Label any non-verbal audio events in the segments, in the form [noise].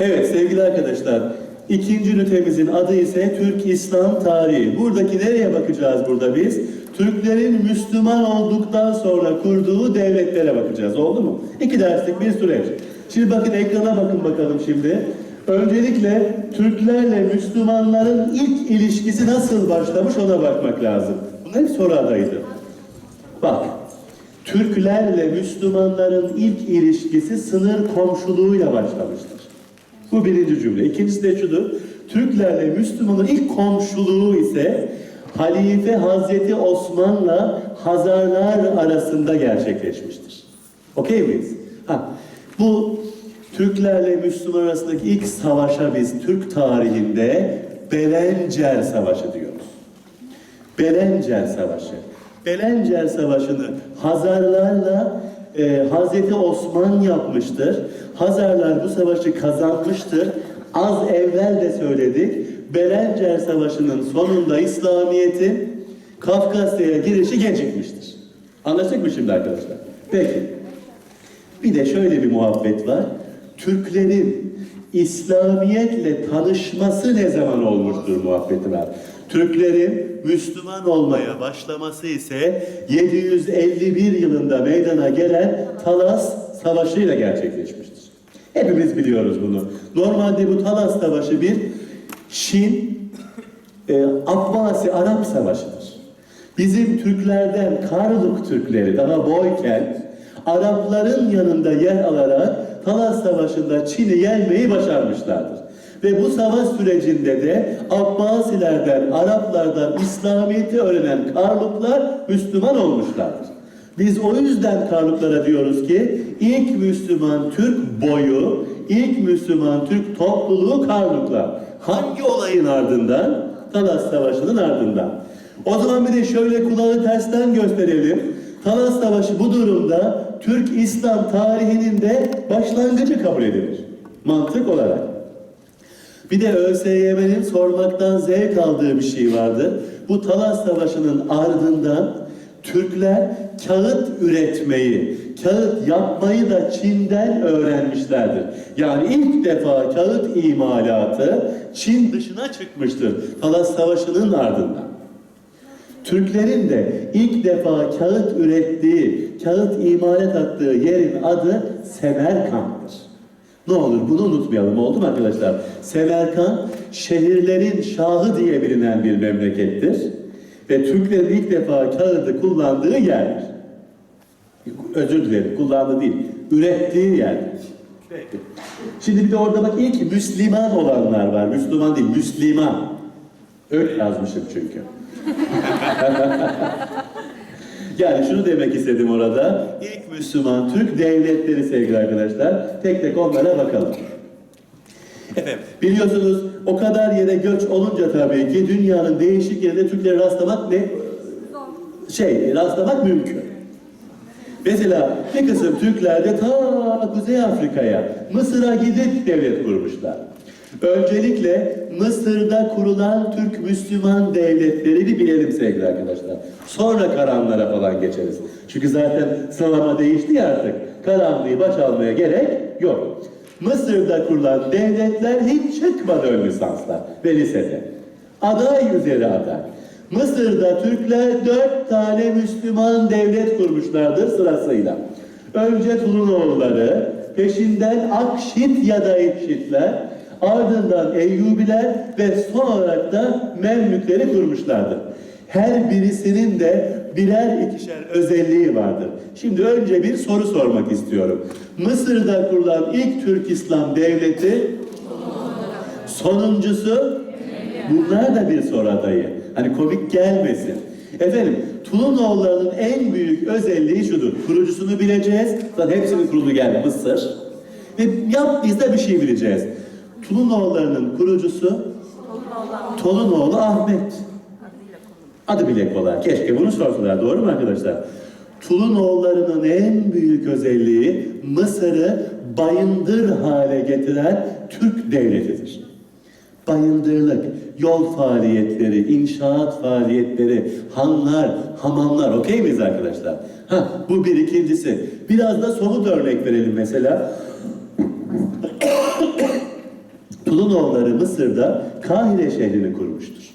Evet sevgili arkadaşlar, ikinci ünitemizin adı ise Türk İslam Tarihi. Buradaki nereye bakacağız burada biz? Türklerin Müslüman olduktan sonra kurduğu devletlere bakacağız. Oldu mu? İki derslik bir süreç. Şimdi bakın ekrana bakın bakalım şimdi. Öncelikle Türklerle Müslümanların ilk ilişkisi nasıl başlamış ona bakmak lazım. Bunlar hep soru adaydı. Bak, Türklerle Müslümanların ilk ilişkisi sınır komşuluğuyla başlamıştır. Bu birinci cümle. İkincisi de şudur. Türklerle Müslümanın ilk komşuluğu ise Halife Hazreti Osman'la Hazarlar arasında gerçekleşmiştir. Okey miyiz? Ha, bu Türklerle Müslüman arasındaki ilk savaşa biz Türk tarihinde Belencer Savaşı diyoruz. Belencer Savaşı. Belencer Savaşı'nı Hazarlarla e, Hazreti Osman yapmıştır. Hazarlar bu savaşı kazanmıştır. Az evvel de söyledik. Belencer Savaşı'nın sonunda İslamiyet'in Kafkasya'ya girişi gecikmiştir. Anlaştık mı şimdi arkadaşlar? Peki. Bir de şöyle bir muhabbet var. Türklerin İslamiyetle tanışması ne zaman olmuştur muhabbeti var. Türklerin Müslüman olmaya başlaması ise 751 yılında meydana gelen Talas Savaşı ile gerçekleşmiştir. Hepimiz biliyoruz bunu. Normalde bu Talas Savaşı bir Şin, e, Abbasi Arap Savaşı'dır. Bizim Türklerden Karluk Türkleri daha boyken Arapların yanında yer alarak Talas Savaşı'nda Çin'i yenmeyi başarmışlardır. Ve bu savaş sürecinde de Abbasilerden, Araplardan İslamiyet'i öğrenen Karluklar Müslüman olmuşlardır. Biz o yüzden Karluklara diyoruz ki ilk Müslüman Türk boyu, ilk Müslüman Türk topluluğu Karluklar. Hangi olayın ardından? Talas Savaşı'nın ardından. O zaman bir de şöyle kulağı tersten gösterelim. Talas Savaşı bu durumda Türk İslam tarihinin de başlangıcı kabul edilir. Mantık olarak. Bir de ÖSYM'nin sormaktan zevk aldığı bir şey vardı. Bu Talas Savaşı'nın ardından Türkler kağıt üretmeyi, kağıt yapmayı da Çin'den öğrenmişlerdir. Yani ilk defa kağıt imalatı Çin dışına çıkmıştır. Talas Savaşı'nın ardından. Türklerin de ilk defa kağıt ürettiği, kağıt imalat attığı yerin adı Semerkant'tır. Ne olur bunu unutmayalım oldu mu arkadaşlar? Semerkant şehirlerin şahı diye bilinen bir memlekettir. Ve Türklerin ilk defa kağıdı kullandığı yerdir. Özür dilerim kullandığı değil, ürettiği. Peki. Şimdi bir de orada bak ilk Müslüman olanlar var. Müslüman değil, Müslüman. Öyle yazmışım çünkü. [laughs] Yani şunu demek istedim orada. İlk Müslüman Türk devletleri sevgili arkadaşlar. Tek tek onlara bakalım. Efendim, biliyorsunuz o kadar yere göç olunca tabii ki dünyanın değişik yerinde Türkleri rastlamak ne? Şey, rastlamak mümkün. Mesela bir kısım Türkler de ta Kuzey Afrika'ya, Mısır'a gidip devlet kurmuşlar. Öncelikle Mısır'da kurulan Türk Müslüman devletleri bir bilelim sevgili arkadaşlar. Sonra Karanlara falan geçeriz. Çünkü zaten sıralama değişti ya artık. Karanlığı baş almaya gerek yok. Mısır'da kurulan devletler hiç çıkmadı ön lisanslar ve lisede. Aday üzeri aday. Mısır'da Türkler dört tane Müslüman devlet kurmuşlardır sırasıyla. Önce Tulunoğulları, peşinden Akşit ya da İpşitler, ardından Eyyubiler ve son olarak da Memlükleri kurmuşlardır. Her birisinin de birer ikişer özelliği vardır. Şimdi önce bir soru sormak istiyorum. Mısır'da kurulan ilk Türk İslam devleti sonuncusu bunlar da bir soru adayı. Hani komik gelmesin. Efendim Tulunoğullarının en büyük özelliği şudur. Kurucusunu bileceğiz. Zaten hepsinin kurulu geldi Mısır. Ve yaptıysa bir şey bileceğiz. Tulunoğullarının kurucusu Tolunoğlu Ahmet. Adı bile kolay. Keşke bunu sorsalar. Doğru mu arkadaşlar? Tulunoğullarının en büyük özelliği Mısır'ı bayındır hale getiren Türk devletidir. Bayındırlık, yol faaliyetleri, inşaat faaliyetleri, hanlar, hamamlar. Okey miyiz arkadaşlar? Ha, bu bir ikincisi. Biraz da somut örnek verelim mesela. Tulunoğulları Mısır'da Kahire şehrini kurmuştur.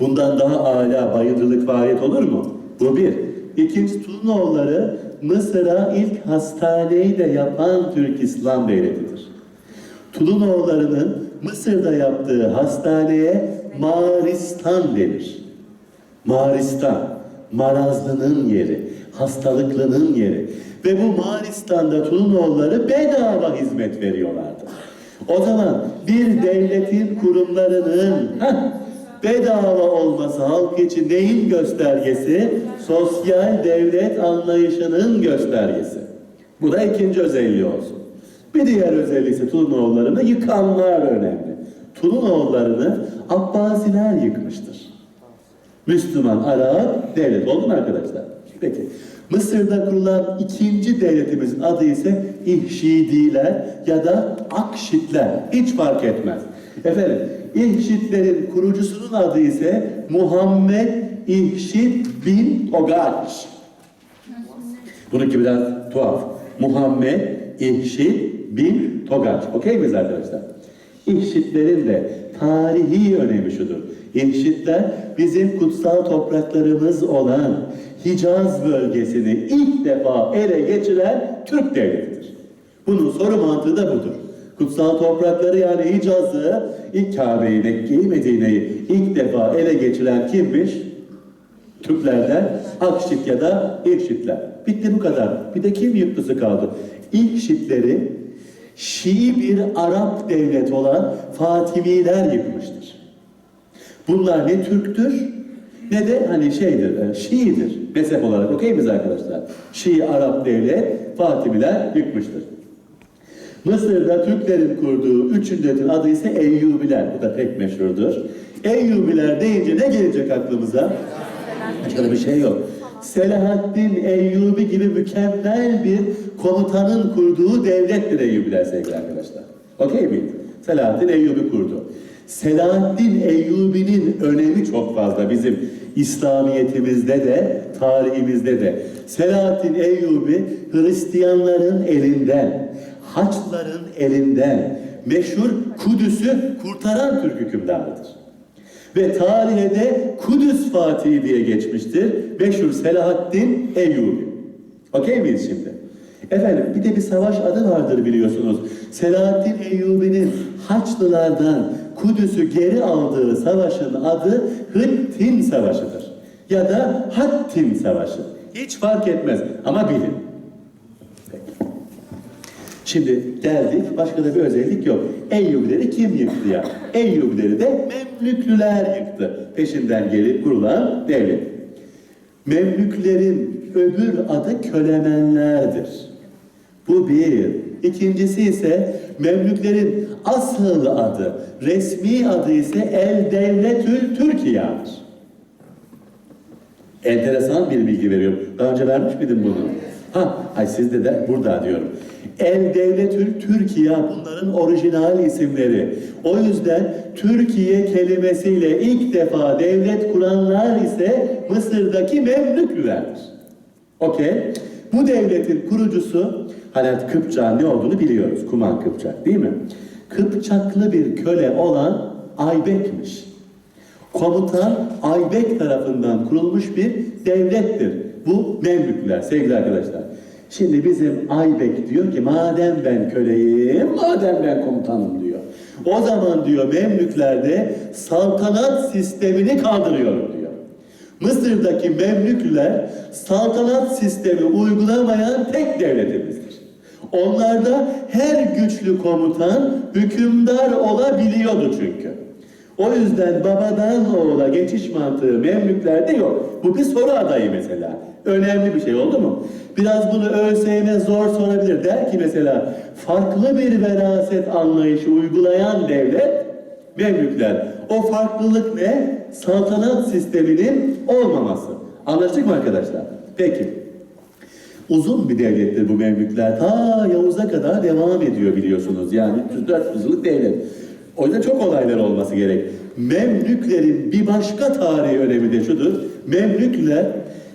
Bundan daha âlâ bayındırlık faaliyet olur mu? Bu bir. İkincisi Tulunoğulları Mısır'a ilk hastaneyi de yapan Türk İslam Devleti'dir. Tulunoğullarının Mısır'da yaptığı hastaneye Maristan denir. Maristan, marazlının yeri, hastalıklının yeri. Ve bu Maristan'da Tulunoğulları bedava hizmet veriyorlardı. O zaman bir devletin kurumlarının heh, bedava olması halk için neyin göstergesi? Sosyal devlet anlayışının göstergesi. Bu da ikinci özelliği olsun. Bir diğer özelliği ise Tulunoğullarını yıkanlar önemli. Tulunoğullarını Abbasiler yıkmıştır. Müslüman Arap devlet oldu mu arkadaşlar? Peki. Mısır'da kurulan ikinci devletimizin adı ise İhşidiler ya da Akşitler. Hiç fark etmez. Efendim, İhşitlerin kurucusunun adı ise Muhammed İhşit bin Togaç. Bununki biraz tuhaf. Muhammed İhşit bin Togaç. Okey miyiz arkadaşlar? İhşitlerin de tarihi önemi şudur. İhşitler bizim kutsal topraklarımız olan Hicaz bölgesini ilk defa ele geçiren Türk devletidir. Bunun soru mantığı da budur. Kutsal toprakları yani Hicaz'ı, ilk Kabe'yi, Mekke'yi, Medine'yi ilk defa ele geçiren kimmiş? Türklerden Akşit ya da İrşitler. Bitti bu kadar. Bir de kim yıktısı kaldı? İrşitleri Şii bir Arap devlet olan Fatimiler yıkmıştır. Bunlar ne Türktür ne de hani şeydir, e, Şii'dir. Mezhep olarak okey miyiz arkadaşlar? Şii Arap devlet Fatimiler yıkmıştır. Mısır'da Türklerin kurduğu üçüncü devletin adı ise Eyyubiler. Bu da pek meşhurdur. Eyyubiler deyince ne gelecek aklımıza? Başka da bir şey yok. Selahaddin Eyyubi gibi mükemmel bir komutanın kurduğu devlettir Eyyubiler sevgili arkadaşlar. Okey mi? Selahaddin Eyyubi kurdu. Selahaddin Eyyubi'nin önemi çok fazla bizim İslamiyet'imizde de, tarihimizde de. Selahaddin Eyyubi Hristiyanların elinden, Haçlıların elinden meşhur Kudüs'ü kurtaran Türk hükümdarıdır. Ve tarihe de Kudüs Fatihi diye geçmiştir. Meşhur Selahaddin Eyyubi. Okey miyiz şimdi? Efendim bir de bir savaş adı vardır biliyorsunuz. Selahaddin Eyyubi'nin Haçlılardan Kudüs'ü geri aldığı savaşın adı Hıttin Savaşı'dır. Ya da Hattin Savaşı. Hiç fark etmez ama bilin. Şimdi geldik, başka da bir özellik yok. Eyyubileri kim yıktı ya? Eyyubileri de Memlüklüler yıktı. Peşinden gelip kurulan devlet. Memlüklerin öbür adı Kölemenlerdir. Bu bir. İkincisi ise Memlüklerin asıl adı, resmi adı ise El Devletül Türkiye'dir. Enteresan bir bilgi veriyorum. Daha önce vermiş miydim bunu? Ha, ay sizde de burada diyorum. El Devletül Türkiye bunların orijinal isimleri. O yüzden Türkiye kelimesiyle ilk defa devlet kuranlar ise Mısır'daki Memlüklülerdir. Okey. Bu devletin kurucusu Halet Kıpçak'ın ne olduğunu biliyoruz. Kuman Kıpçak değil mi? Kıpçaklı bir köle olan Aybek'miş. Komutan Aybek tarafından kurulmuş bir devlettir. Bu Memlükler sevgili arkadaşlar. Şimdi bizim Aybek diyor ki madem ben köleyim, madem ben komutanım diyor. O zaman diyor Memlüklerde saltanat sistemini kaldırıyorum diyor. Mısır'daki Memlüklüler saltanat sistemi uygulamayan tek devletimizdir. Onlarda her güçlü komutan hükümdar olabiliyordu çünkü. O yüzden babadan oğula geçiş mantığı Memlüklerde yok. Bu bir soru adayı mesela. Önemli bir şey oldu mu? Biraz bunu ÖSYM zor sorabilir. Der ki mesela farklı bir veraset anlayışı uygulayan devlet Memlükler. O farklılık ne? Saltanat sisteminin olmaması. Anlaştık mı arkadaşlar? Peki. Uzun bir devlettir bu Memlükler. Ta Yavuz'a kadar devam ediyor biliyorsunuz. Yani 300-400 yıllık devlet. O yüzden çok olaylar olması gerek. Memlüklerin bir başka tarihi önemi de şudur. Memlükler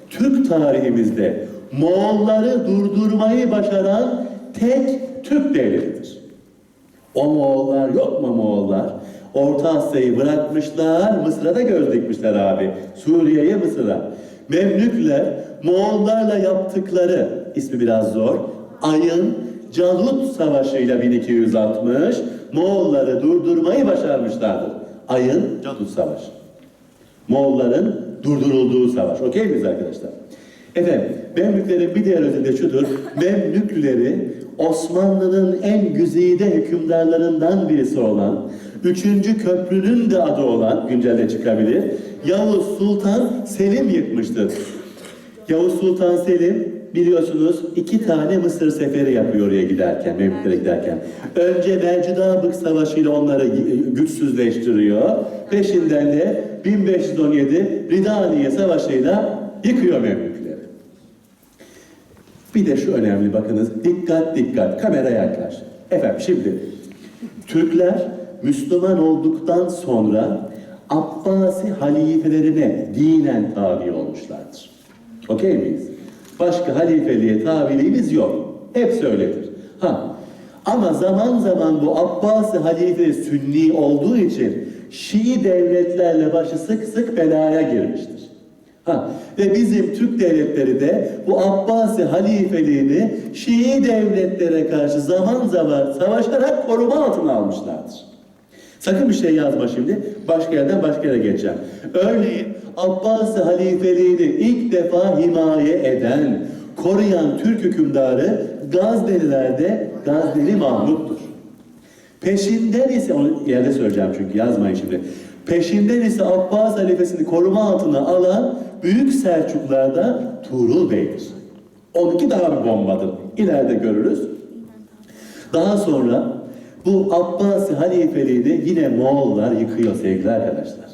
Türk tarihimizde Moğolları durdurmayı başaran tek Türk devletidir. O Moğollar yok mu Moğollar? Orta Asya'yı bırakmışlar, Mısır'a da göz dikmişler abi. Suriye'ye, Mısır'a. Memlükler Moğollarla yaptıkları, ismi biraz zor, Ayın Calut Savaşı'yla 1260 Moğolları durdurmayı başarmışlardır. Ayın Calut Savaşı. Moğolların durdurulduğu savaş. Okey miyiz arkadaşlar? Efendim, Memlüklerin bir diğer özelliği şudur. Memlükleri Osmanlı'nın en güzide hükümdarlarından birisi olan, üçüncü köprünün de adı olan, güncelde çıkabilir, Yavuz Sultan Selim yıkmıştır. Yavuz Sultan Selim biliyorsunuz iki tane Mısır seferi yapıyor oraya giderken, Memlüklere giderken. Önce Mercidabık Savaşı ile onları güçsüzleştiriyor. Peşinden de 1517 Ridaniye Savaşı'yla yıkıyor Memlükleri. Bir de şu önemli bakınız, dikkat dikkat, kamera yaklaş. Efendim şimdi, Türkler Müslüman olduktan sonra Abbasi halifelerine dinen tabi olmuşlardır. Okey miyiz? Başka halifeliğe tabiliğimiz yok. Hepsi öyledir. Ha. Ama zaman zaman bu Abbasi halife sünni olduğu için Şii devletlerle başı sık sık belaya girmiştir. Ha. Ve bizim Türk devletleri de bu Abbasi halifeliğini Şii devletlere karşı zaman zaman savaşarak koruma altına almışlardır. Sakın bir şey yazma şimdi. Başka yerden başka yere geçeceğim. Örneğin Abbasi halifeliğini ilk defa himaye eden, koruyan Türk hükümdarı Gazneliler'de Gazneli Mahmut'tur. Peşinden ise, onu yerde söyleyeceğim çünkü yazmayın şimdi. Peşinden ise Abbas halifesini koruma altına alan Büyük Selçuklar'da Tuğrul Bey'dir. Onunki daha bir bombadır. İleride görürüz. Daha sonra bu Abbasi halifeliğini yine Moğollar yıkıyor sevgili arkadaşlar.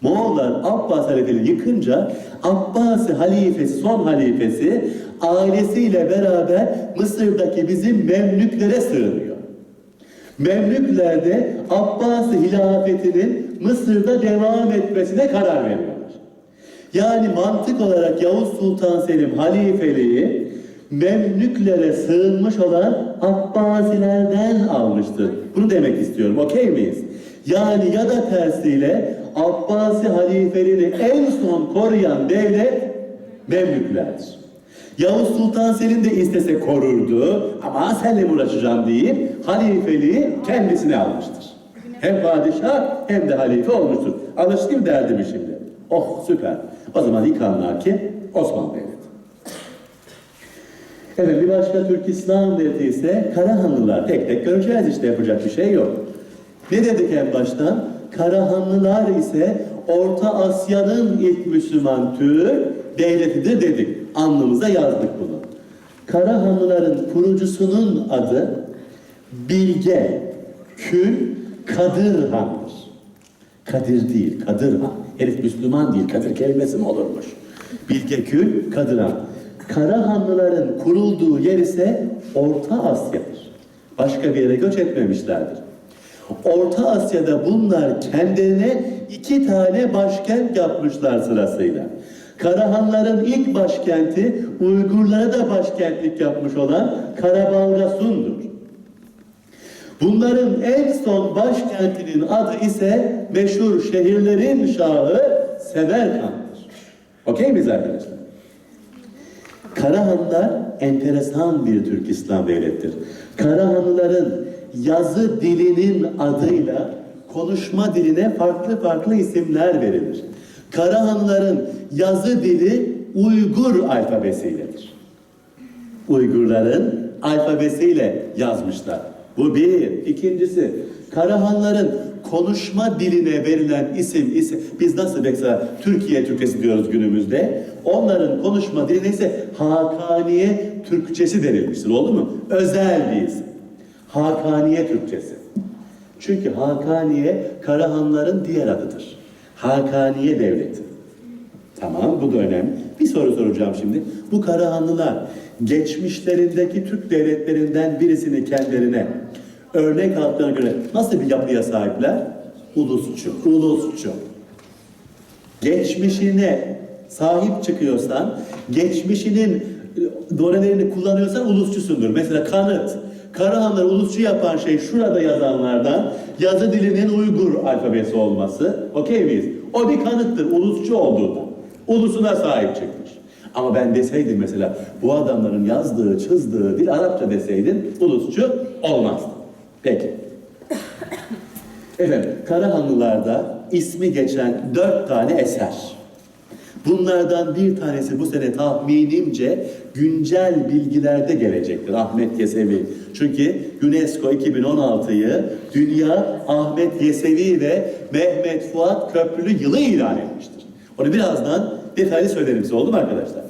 Moğollar Abbas halifeliğini yıkınca Abbasi halifesi, son halifesi ailesiyle beraber Mısır'daki bizim Memlüklere sığınıyor. Memlükler de Abbasi hilafetinin Mısır'da devam etmesine karar veriyorlar. Yani mantık olarak Yavuz Sultan Selim halifeliği Memlüklere sığınmış olan Abbasilerden almıştır. Bunu demek istiyorum. Okey miyiz? Yani ya da tersiyle Abbasi halifeliğini en son koruyan devlet Memlüklerdir. Yavuz Sultan Selim de istese korurdu ama senle uğraşacağım deyip halifeliği kendisine almıştır. Hem padişah hem de halife olmuştur. Alıştı mı derdimi şimdi? Oh süper. O zaman ilk anlar ki Osmanlı. Evet bir başka Türk İslam devleti ise Karahanlılar. Tek tek göreceğiz işte yapacak bir şey yok. Ne dedik en baştan? Karahanlılar ise Orta Asya'nın ilk Müslüman Türk devletidir dedik. Alnımıza yazdık bunu. Karahanlıların kurucusunun adı Bilge Kül Kadir Han'dır. Kadir değil, Kadir Han. Herif Müslüman değil, Kadir kelimesi mi olurmuş? Bilge Kül Kadir Han. Karahanlıların kurulduğu yer ise Orta Asya'dır. Başka bir yere göç etmemişlerdir. Orta Asya'da bunlar kendilerine iki tane başkent yapmışlar sırasıyla. Karahanların ilk başkenti Uygurlara da başkentlik yapmış olan Karabalgasun'dur. Bunların en son başkentinin adı ise meşhur şehirlerin şahı Semerkant'tır. Okey miyiz arkadaşlar? Karahanlılar enteresan bir Türk İslam devlettir. Karahanlıların yazı dilinin adıyla konuşma diline farklı farklı isimler verilir. Karahanlıların yazı dili Uygur alfabesiyledir. Uygurların alfabesiyle yazmışlar. Bu bir. İkincisi, Karahanların konuşma diline verilen isim, isim biz nasıl mesela Türkiye Türkçesi diyoruz günümüzde. Onların konuşma diline ise Hakaniye Türkçesi denilmiştir. Oldu mu? Özel bir isim. Hakaniye Türkçesi. Çünkü Hakaniye Karahanların diğer adıdır. Hakaniye Devleti. Tamam bu da önemli. Bir soru soracağım şimdi. Bu Karahanlılar geçmişlerindeki Türk devletlerinden birisini kendilerine örnek aldıklarına göre nasıl bir yapıya sahipler? Ulusçu, ulusçu. Geçmişine sahip çıkıyorsan, geçmişinin donelerini kullanıyorsan ulusçusundur. Mesela kanıt. Karahanları ulusçu yapan şey şurada yazanlardan yazı dilinin Uygur alfabesi olması. Okey miyiz? O bir kanıttır ulusçu olduğunda. Ulusuna sahip çıkmış. Ama ben deseydim mesela bu adamların yazdığı, çizdiği dil Arapça deseydin ulusçu olmazdı. Peki. Efendim, Karahanlılarda ismi geçen dört tane eser. Bunlardan bir tanesi bu sene tahminimce güncel bilgilerde gelecektir Ahmet Yesevi. Çünkü UNESCO 2016'yı Dünya Ahmet Yesevi ve Mehmet Fuat Köprülü yılı ilan etmiştir. Onu birazdan detaylı söylerim size oldu mu arkadaşlar?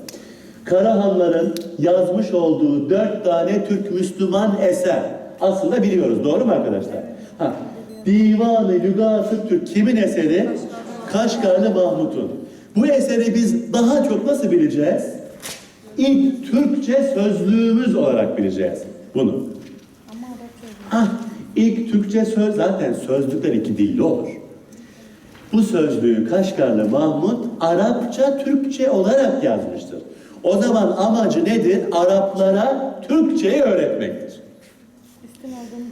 Karahanların yazmış olduğu dört tane Türk Müslüman eser. Aslında biliyoruz doğru mu arkadaşlar? Ha, Divan-ı Lügat-ı Türk kimin eseri? Kaşgarlı Mahmut'un. Bu eseri biz daha çok nasıl bileceğiz? İlk Türkçe sözlüğümüz olarak bileceğiz bunu. Ah, ilk Türkçe söz zaten sözlükler iki dilli olur. Bu sözlüğü Kaşgarlı Mahmut Arapça Türkçe olarak yazmıştır. O zaman amacı nedir? Araplara Türkçeyi öğretmektir. Üstün olduğunu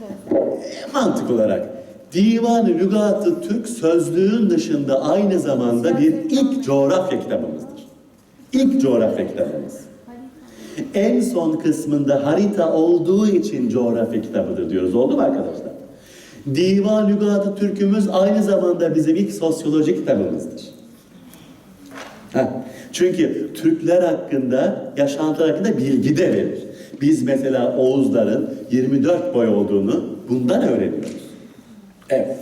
da E, mantık olarak. Divan-ı Lügat-ı Türk sözlüğün dışında aynı zamanda bir ilk coğrafya kitabımızdır. İlk coğrafya kitabımız. En son kısmında harita olduğu için coğrafya kitabıdır diyoruz. Oldu mu arkadaşlar? Divan Lügat-ı Türk'ümüz aynı zamanda bizim ilk sosyoloji kitabımızdır. Heh. Çünkü Türkler hakkında, yaşantılar hakkında bilgi de verir. Biz mesela Oğuzların 24 boy olduğunu bundan öğreniyoruz. Evet.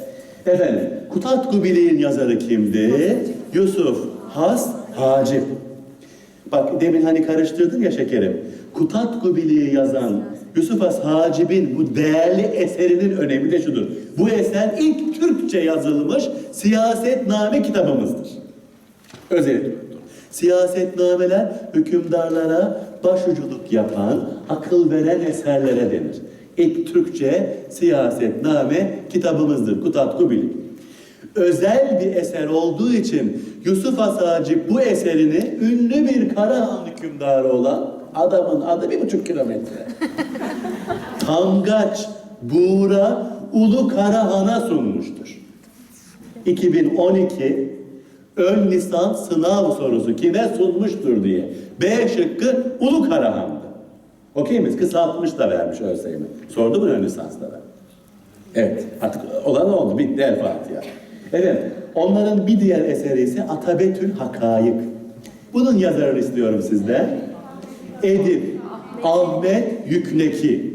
Efendim, Kutat Kubili'nin yazarı kimdi? Yusuf Has Hacip. Bak demin hani karıştırdım ya şekerim. Kutat Kubili'yi yazan Yusuf Has Hacip'in bu değerli eserinin önemi de şudur. Bu eser ilk Türkçe yazılmış siyasetname kitabımızdır. Özellikle. Siyasetnameler hükümdarlara başuculuk yapan, akıl veren eserlere denir. İlk Türkçe siyasetname kitabımızdır Kutat Kubili. Özel bir eser olduğu için Yusuf Asacı bu eserini ünlü bir Karahan hükümdarı olan adamın adı bir buçuk kilometre. [laughs] Tamgaç Buğra Ulu Karahan'a sunmuştur. 2012 ön lisans sınav sorusu kime sunmuştur diye. B şıkkı Ulu Karahan'dı. Okey miyiz? Kısaltmış da vermiş ÖSYM. Sordu mu ön lisanslara? Evet. Artık olan oldu. Bitti El Fatiha. Evet. Onların bir diğer eseri ise Atabetül Hakayık. Bunun yazarını istiyorum sizden. Edip Ahmet Yükneki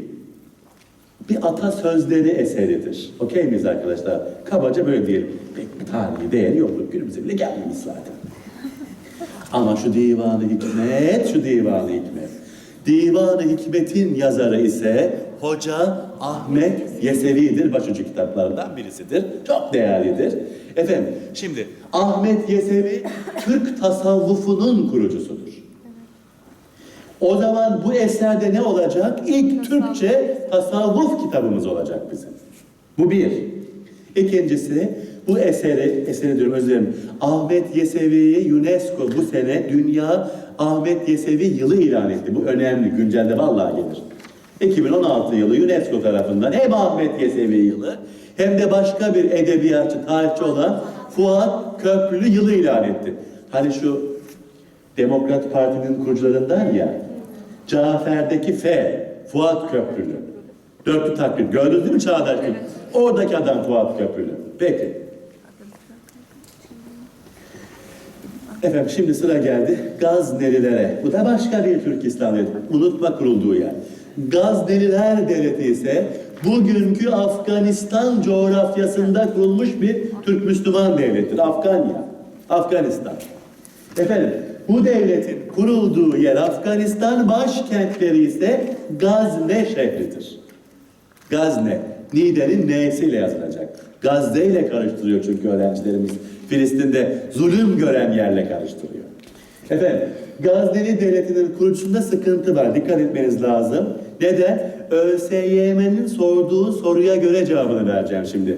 bir atasözleri eseridir. Okey miyiz arkadaşlar? Kabaca böyle diyelim. Pek bir tarihi değeri yoktur. Günümüze bile gelmemiş zaten. Ama şu Divan-ı Hikmet, şu Divan-ı Hikmet. Divan-ı Hikmet'in yazarı ise Hoca Ahmet Yesevi'dir. Başucu kitaplarından birisidir. Çok değerlidir. Efendim, şimdi Ahmet Yesevi Türk tasavvufunun kurucusudur. O zaman bu eserde ne olacak? İlk Türkçe tasavvuf kitabımız olacak bizim. Bu bir. İkincisi bu eseri, eseri diyorum özür dilerim. Ahmet Yesevi'yi UNESCO bu sene Dünya Ahmet Yesevi yılı ilan etti. Bu önemli, güncelde vallahi gelir. 2016 yılı UNESCO tarafından hem Ahmet Yesevi yılı hem de başka bir edebiyatçı, tarihçi olan Fuat Köprülü yılı ilan etti. Hani şu Demokrat Parti'nin kurucularından ya. Cafer'deki F. Fuat Köprülü. Dörtlü takvim. Gördünüz değil mi Çağdaş Gül? Oradaki adam Fuat Köprülü. Peki. Efendim şimdi sıra geldi Gaznelilere. Bu da başka bir Türk İslam devleti. Unutma kurulduğu yer. Gazneliler Devleti ise bugünkü Afganistan coğrafyasında kurulmuş bir Türk Müslüman devlettir. Afganya. Afganistan. Efendim bu devletin kurulduğu yer Afganistan başkentleri ise Gazne şehridir. Gazne. Nide'nin N'siyle yazılacak. Gazze ile karıştırıyor çünkü öğrencilerimiz. Filistin'de zulüm gören yerle karıştırıyor. Efendim, Gazneli Devleti'nin kurucusunda sıkıntı var. Dikkat etmeniz lazım. Neden? ÖSYM'nin sorduğu soruya göre cevabını vereceğim şimdi.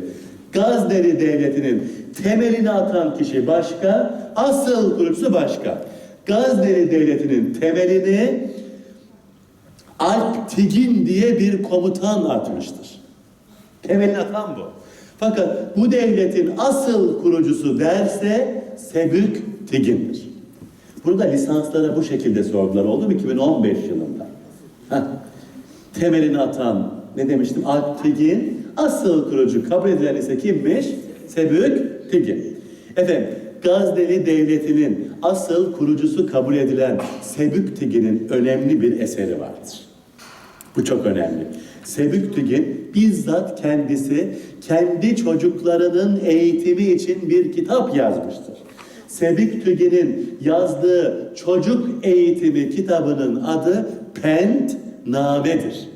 Gazneli Devleti'nin temelini atan kişi başka, asıl kurucusu başka. Gazneli Devleti'nin temelini Alp Tigin diye bir komutan atmıştır. Temelini atan bu. Fakat bu devletin asıl kurucusu derse Sebük Tigin'dir. Bunu da lisanslara bu şekilde sordular oldu mu 2015 yılında. Heh. Temelini atan ne demiştim Alp Tigin asıl kurucu kabul edilen ise kimmiş? Sebük Tigin. Efendim Gazneli Devleti'nin asıl kurucusu kabul edilen Sebük Tigin'in önemli bir eseri vardır. Bu çok önemli. Sebüktügin bizzat kendisi kendi çocuklarının eğitimi için bir kitap yazmıştır. Sebüktügin'in yazdığı çocuk eğitimi kitabının adı Pentname'dir.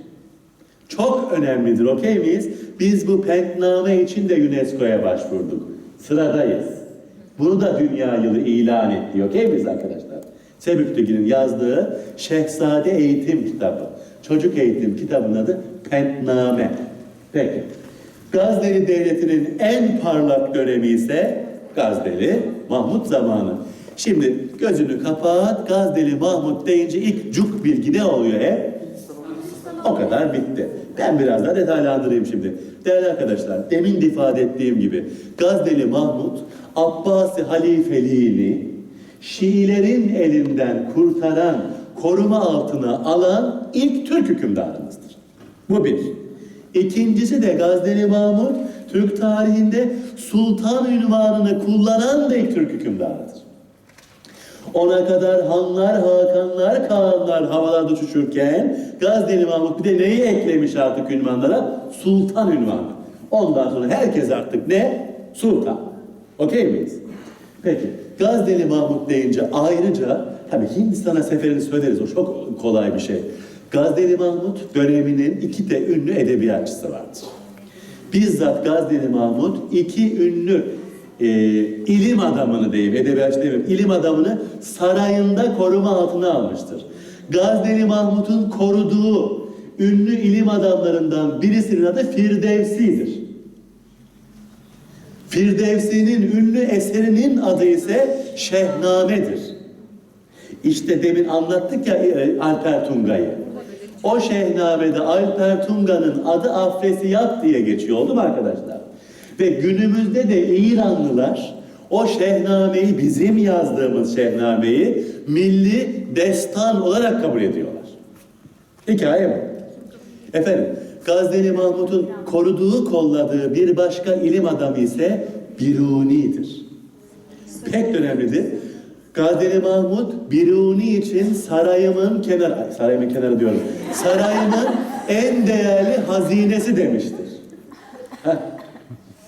Çok önemlidir, okey miyiz? Biz bu Pentname için de UNESCO'ya başvurduk. Sıradayız. Bunu da dünya yılı ilan etti, okey miyiz arkadaşlar? Sebüktügin'in yazdığı Şehzade Eğitim Kitabı. Çocuk eğitim kitabının adı Pentname. Peki. Gazneli Devleti'nin en parlak dönemi ise Gazneli Mahmut zamanı. Şimdi gözünü kapat, Gazneli Mahmut deyince ilk cuk bilgi ne oluyor hep? O kadar bitti. Ben biraz daha detaylandırayım şimdi. Değerli arkadaşlar, demin de ifade ettiğim gibi Gazneli Mahmut, Abbasi halifeliğini Şiilerin elinden kurtaran, koruma altına alan ilk Türk hükümdarımızdır. Bu bir. İkincisi de Gazneli Mahmut, Türk tarihinde sultan ünvanını kullanan da ilk Türk hükümdarıdır. Ona kadar hanlar, hakanlar, kağanlar havalarda uçuşurken Gazneli Mahmut bir de neyi eklemiş artık ünvanlara? Sultan ünvanı. Ondan sonra herkes artık ne? Sultan. Okey miyiz? Peki. Gazneli Mahmut deyince ayrıca tabii Hindistan'a seferini söyleriz. O çok kolay bir şey. Gazneli Mahmut döneminin iki de ünlü edebiyatçısı vardır. Bizzat Gazneli Mahmut iki ünlü e, ilim adamını diyeyim, edebiyatçı diyeyim, ilim adamını sarayında koruma altına almıştır. Gazneli Mahmut'un koruduğu ünlü ilim adamlarından birisinin adı Firdevsi'dir. Firdevsi'nin ünlü eserinin adı ise Şehname'dir. İşte demin anlattık ya e, Alper Tunga'yı. O Şehname'de Alper Tunga'nın adı Afresiyat diye geçiyor oldu mu arkadaşlar? Ve günümüzde de İranlılar o Şehname'yi bizim yazdığımız Şehname'yi milli destan olarak kabul ediyorlar. Hikaye bu. Efendim, Gazneli Mahmut'un koruduğu, kolladığı bir başka ilim adamı ise Biruni'dir. Pek önemlidir. Gazneli Mahmut Biruni için sarayımın kenarı, ay, sarayımın kenarı diyorum, sarayımın en değerli hazinesi demiştir. Heh.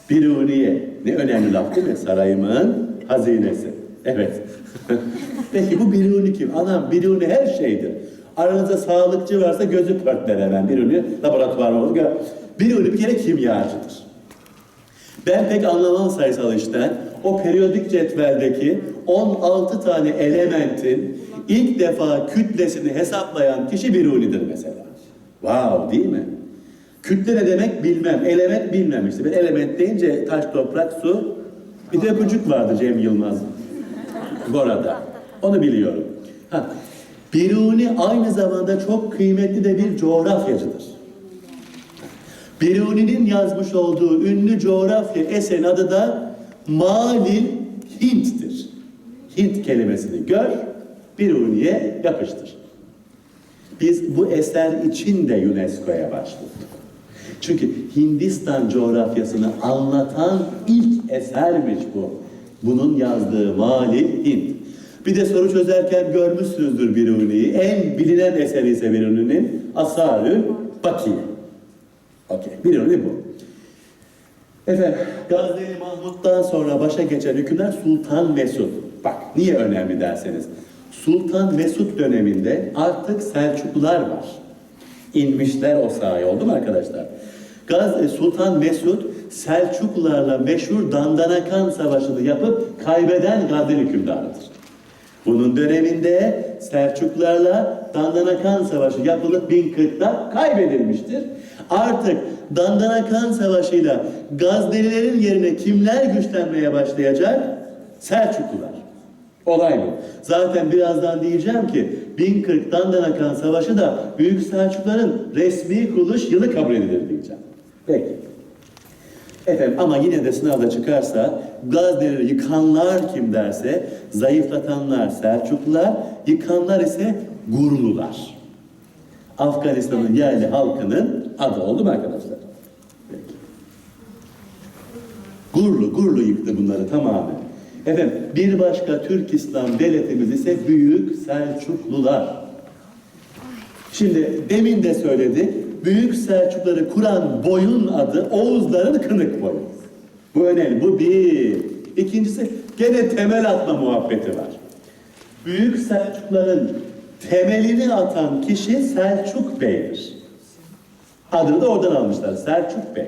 Biruniye. Ne önemli laf değil mi? Sarayımın hazinesi. Evet. [laughs] Peki bu Biruni kim? Anam Biruni her şeydir. Aranızda sağlıkçı varsa gözü pörtler hemen Biruni. Laboratuvar olur. Biruni bir kere kimyacıdır. Ben pek anlamam sayısal işten. O periyodik cetveldeki 16 tane elementin ilk defa kütlesini hesaplayan kişi Biruni'dir mesela. Wow değil mi? Kütle ne demek bilmem. Element bilmem işte. Ben element deyince taş, toprak, su. Bir de öpücük vardı Cem Yılmaz. Gora'da. Onu biliyorum. Ha. Biruni aynı zamanda çok kıymetli de bir coğrafyacıdır. Biruni'nin yazmış olduğu ünlü coğrafya eserin adı da Malil Hint'tir. Hint kelimesini gör, Biruni'ye yapıştır. Biz bu eser için de UNESCO'ya başvurduk. Çünkü Hindistan coğrafyasını anlatan ilk esermiş bu. Bunun yazdığı Mali Hint. Bir de soru çözerken görmüşsünüzdür Biruni'yi. En bilinen eseri ise Biruni'nin Asarül Bakiye. Okey, Biruni bu. Efendim, Gazneli Mahmut'tan sonra başa geçen hükümler Sultan Mesud. Bak, niye önemli derseniz. Sultan Mesud döneminde artık Selçuklular var. İnmişler o sahaya oldu mu arkadaşlar? Gaz e, Sultan Mesud Selçuklularla meşhur Dandanakan Savaşı'nı yapıp kaybeden Gazneli hükümdarıdır. Bunun döneminde Selçuklularla Dandanakan Savaşı yapılıp 1040'da kaybedilmiştir. Artık Dandanakan Savaşı'yla Gaznelilerin yerine kimler güçlenmeye başlayacak? Selçuklular. Olay bu. Zaten birazdan diyeceğim ki 1040'dan Danakan Savaşı da Büyük Selçukların resmi kuruluş yılı kabul edilir diyeceğim. Peki. Efendim ama yine de sınavda çıkarsa Gaznelileri yıkanlar kim derse zayıflatanlar Selçuklular, yıkanlar ise Gurlular. Afganistan'ın yerli halkının adı oldu mu arkadaşlar? Peki. Gurlu, Gurlu yıktı bunları tamamen. Efendim bir başka Türk İslam devletimiz ise Büyük Selçuklular. Şimdi demin de söyledik. Büyük Selçukları kuran boyun adı Oğuzların Kınık boyu. Bu önemli. Bu bir. İkincisi gene temel atma muhabbeti var. Büyük Selçukların temelini atan kişi Selçuk Bey'dir. Adını da oradan almışlar. Selçuk Bey.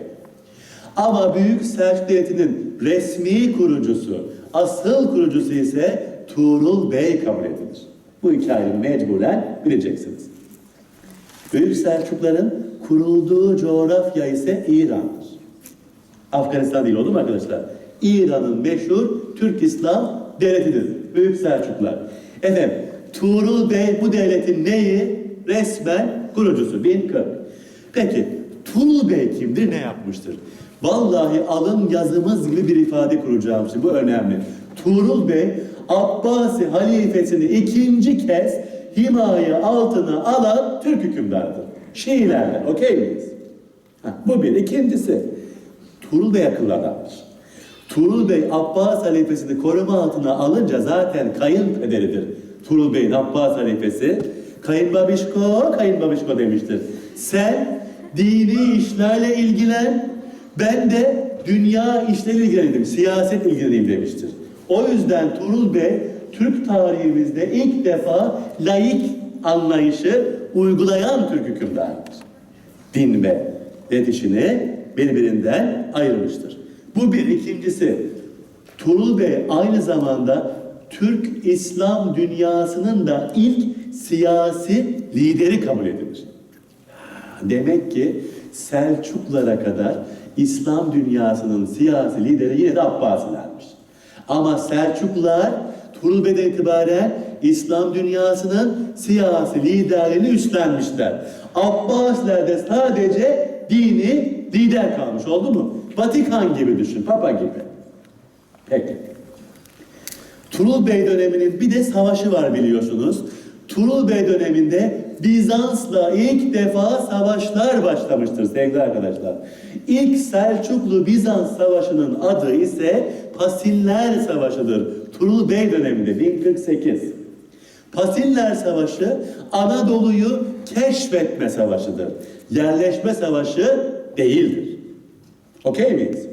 Ama Büyük Selçuk Devleti'nin resmi kurucusu, asıl kurucusu ise Tuğrul Bey kabul edilir. Bu hikayeyi mecburen bileceksiniz. Büyük Selçukların kurulduğu coğrafya ise İran'dır. Afganistan değil olur mu arkadaşlar? İran'ın meşhur Türk İslam devletidir. Büyük Selçuklar. Efendim Tuğrul Bey bu devletin neyi? Resmen kurucusu 1040. Peki Tuğrul Bey kimdir? Ne yapmıştır? Vallahi alın yazımız gibi bir ifade kuracağım şimdi. Bu önemli. Tuğrul Bey Abbasi halifesini ikinci kez himaye altına alan Türk hükümdarıdır. Şiilerden. Okey miyiz? Ha, bu bir. İkincisi Tuğrul Bey akıllı adamdır. Tuğrul Bey Abbas halifesini koruma altına alınca zaten kayınpederidir. Tuğrul Bey'in Abbas halifesi. Kayınbabişko, kayınbabişko demiştir. Sen dini işlerle ilgilen, ben de dünya işleriyle ilgileneyim, siyaset ilgileneyim demiştir. O yüzden Tuğrul Bey Türk tarihimizde ilk defa laik anlayışı uygulayan Türk hükümdarıdır din ve iletişini birbirinden ayırmıştır. Bu bir. ikincisi Tuğrul Bey aynı zamanda Türk İslam dünyasının da ilk siyasi lideri kabul edilir. Demek ki Selçuklara kadar İslam dünyasının siyasi lideri yine de Abbasilermiş. Ama Selçuklular Tuğrul Bey'den itibaren İslam dünyasının siyasi liderliğini üstlenmişler. Abbasiler de sadece dini lider kalmış oldu mu? Vatikan gibi düşün, Papa gibi. Peki. Turul Bey döneminin bir de savaşı var biliyorsunuz. Turul Bey döneminde Bizans'la ilk defa savaşlar başlamıştır sevgili arkadaşlar. İlk Selçuklu Bizans Savaşı'nın adı ise Pasiller Savaşı'dır. Turul Bey döneminde 1048. Pasiller Savaşı Anadolu'yu keşfetme savaşıdır. Yerleşme savaşı değildir. Okey miyiz?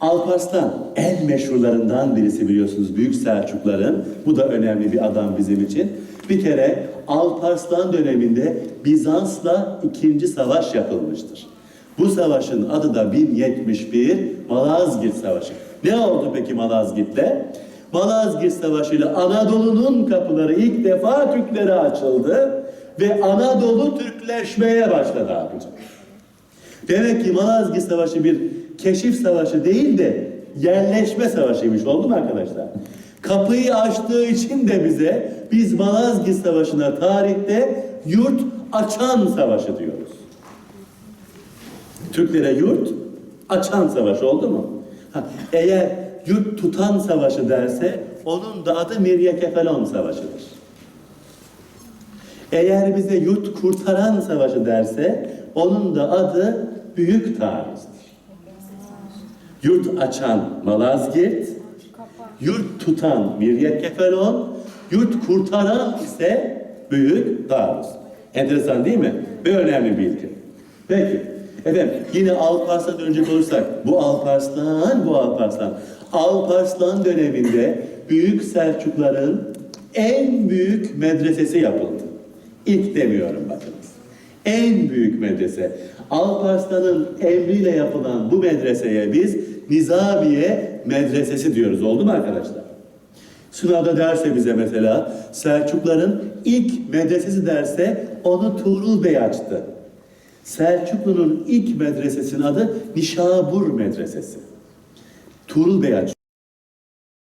Alparslan en meşhurlarından birisi biliyorsunuz Büyük Selçukların. Bu da önemli bir adam bizim için. Bir kere Alparslan döneminde Bizans'la ikinci savaş yapılmıştır. Bu savaşın adı da 1071 Malazgirt Savaşı. Ne oldu peki Malazgirt'te? Malazgirt Savaşı ile Anadolu'nun kapıları ilk defa Türklere açıldı ve Anadolu Türkleşmeye başladı abicim. Demek ki Malazgirt Savaşı bir keşif savaşı değil de yerleşme savaşıymış oldu mu arkadaşlar? Kapıyı açtığı için de bize biz Malazgirt Savaşı'na tarihte yurt açan savaşı diyoruz. Türklere yurt açan savaş oldu mu? Ha, eğer yurt tutan savaşı derse onun da adı Miryakefalon Savaşı'dır. Eğer bize yurt kurtaran savaşı derse onun da adı Büyük Taarruz'dur. Yurt açan Malazgirt, yurt tutan Miryakefalon, yurt kurtaran ise Büyük Taarruz. Enteresan değil mi? Ve önemli bir bilgi. Peki. Efendim yine Alparslan dönecek olursak bu Alparslan bu Alparslan. Alparslan döneminde Büyük Selçukların en büyük medresesi yapıldı. İlk demiyorum bakınız. En büyük medrese. Alparslan'ın emriyle yapılan bu medreseye biz Nizamiye Medresesi diyoruz. Oldu mu arkadaşlar? Sınavda derse bize mesela Selçukların ilk medresesi derse onu Tuğrul Bey açtı. Selçuklu'nun ilk medresesinin adı Nişabur Medresesi. Tuğrul Bey açtı.